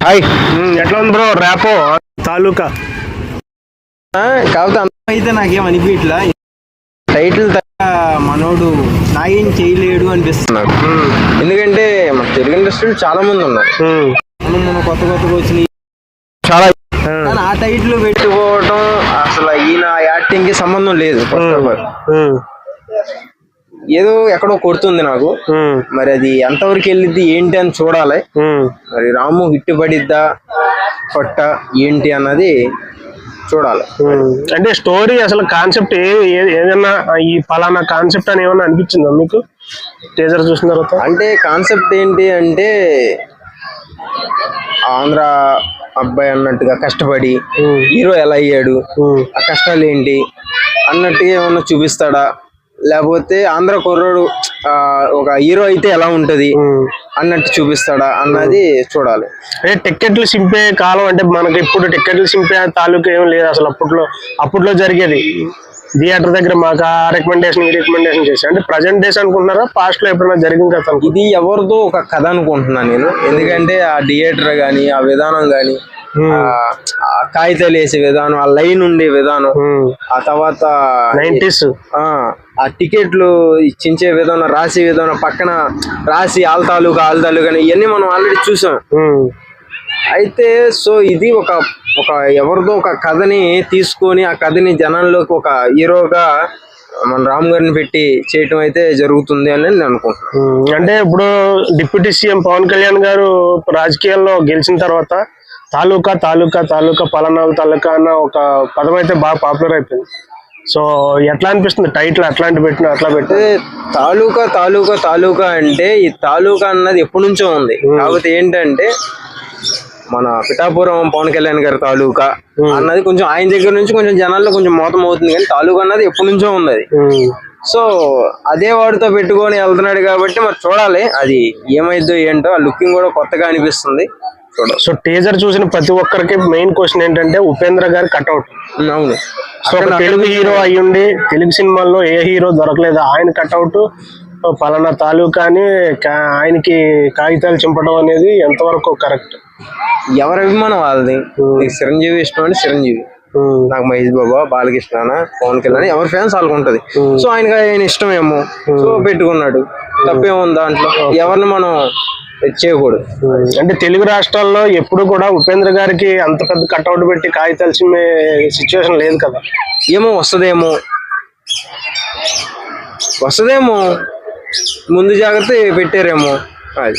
Hi. ఎట్లా ఉంది bro? Rapport? తాలూకా. కాకపోతే అయితే నాకేం అనిపించట్లా టైటిల్ మనోడు నాగేం చేయలేడు అనిపిస్తుంది. నాకు ఎందుకంటే మన తెలుగు ఇండస్ట్రీలో చాలా మంది ఉన్నారు. మనం కొత్త కొత్తగా వచ్చిన చాలా ఆ టైటిల్ పెట్టి పెట్టుకోవటం అసలు ఈయన యాక్టింగ్కి సంబంధం లేదు ఫస్ట్ ఆఫ్ ఆల్ ఏదో ఎక్కడో కొడుతుంది నాకు. మరి అది ఎంతవరకు వెళ్ళిద్ది ఏంటి అని చూడాలి. మరి రాము హిట్ పడిద్దా కొట్ట ఏంటి అన్నది చూడాలి. అంటే స్టోరీ అసలు కాన్సెప్ట్ ఏ ఏ- ఏదన్నా ఈ పలానా కాన్సెప్ట్ అని ఏమన్నా అనిపించిందా మీకు? టీజర్ చూసిన తర్వాత? అంటే కాన్సెప్ట్ ఏంటి అంటే ఆంధ్ర అబ్బాయి అన్నట్టుగా కష్టపడి హీరో ఎలా అయ్యాడు ఆ కష్టాలు ఏంటి అన్నట్టుగా ఏమన్నా చూపిస్తాడా? లేకపోతే ఆంధ్ర కుర్రోడు ఒక హీరో అయితే ఎలా ఉంటది అన్నట్టు చూపిస్తాడా అన్నది చూడాలి. అంటే టికెట్లు సింపే కాలం అంటే మనకి ఇప్పుడు టికెట్లు సింపే తాలూకా ఏం లేదు అసలు అప్పట్లో అప్పట్లో జరిగేది. థియేటర్ దగ్గర మాకు ఆ రికమెండేషన్ ఈ రికమెండేషన్ చేసి. అంటే ప్రజెంట్ డేస్ అనుకుంటున్నారా? పాస్ట్లో ఎప్పుడైనా జరిగింది కదా? ఇది ఎవరిదో ఒక కథ అనుకుంటున్నాను నేను. ఎందుకంటే ఆ థియేటర్ గాని ఆ విధానం ఆ కాగితాలు వేసే విధానం ఆ లైన్ ఉండే విధానం ఆ తర్వాత నైంటీస్. ఆ టికెట్లు చించే విధానం రాసే విధానం పక్కన రాసి ఆల్ తాలూకా ఆల్ తాలూకా అని ఇవన్నీ మనం ఆల్రెడీ చూసాం. అయితే సో ఇది ఒక ఒక ఎవరిదో ఒక కథని తీసుకొని ఆ కథని జనాల్లోకి ఒక హీరోగా మన రామ్ గారిని పెట్టి చేయటం అయితే జరుగుతుంది అని నేను అనుకుంటున్నాను. అంటే ఇప్పుడు డిప్యూటీ సీఎం పవన్ కళ్యాణ్ గారు రాజకీయాల్లో గెలిచిన తర్వాత తాలూకా తాలూకా తాలూకా పలానా తాలూకా అన్న ఒక పదం అయితే బాగా పాపులర్ అయిపోయింది. సో ఎట్లా అనిపిస్తుంది? టైటిల్ అట్లాంటి పెట్టిన అట్లా పెట్టి తాలూకా తాలూకా తాలూకా అంటే ఈ తాలూకా అన్నది ఎప్పటి నుంచో ఉంది. కాకపోతే ఏంటంటే మన పిఠాపురం పవన్ కళ్యాణ్ గారి తాలూకా అన్నది కొంచెం ఆయన దగ్గర నుంచి కొంచెం జనాల్లో కొంచెం మోతం అవుతుంది కానీ తాలూకా అన్నది ఎప్పటి నుంచో ఉంది అది సో అదే వాడితో పెట్టుకొని వెళ్తున్నాడు కాబట్టి మరి చూడాలి అది ఏమైద్దో ఏంటో ఆ లుకింగ్ కూడా కొత్తగా అనిపిస్తుంది. సో టీజర్ చూసిన ప్రతి ఒక్కరికి మెయిన్ క్వశ్చన్ ఏంటంటే ఉపేంద్ర గారి కట్అవుట్ అవును. సో తెలుగు హీరో అయ్యుండి తెలుగు సినిమాల్లో ఏ హీరో దొరకలేదు. ఆయన కట్అవుట్ పలానా తాలూకా అని ఆయనకి కాగితాలు చింపడం అనేది ఎంతవరకు కరెక్ట్ ఎవరి అభిమానం వాళ్ళది? నీకు చిరంజీవి ఇష్టం అంటే చిరంజీవి. నాకు మహేష్ బాబా బాలకృష్ణ పవన్ కళ్యాణ్ ఎవరి ఫ్యాన్స్ వాళ్ళకి ఉంటది. సో ఆయనకి ఆయన ఇష్టం ఏమో సో పెట్టుకున్నాడు. తప్పేముంది దాంట్లో? ఎవరిని మనం చేయకూడదు అంటే తెలుగు రాష్ట్రాల్లో ఎప్పుడు కూడా ఉపేంద్ర గారికి అంత పెద్ద కట్అవుట్ పెట్టి కాగితాలు చిమ్మే సిచ్యువేషన్ లేదు కదా. ఏమో వస్తుందేమో. వస్తుందేమో. ముందు జాగ్రత్త పెట్టారేమో. అది.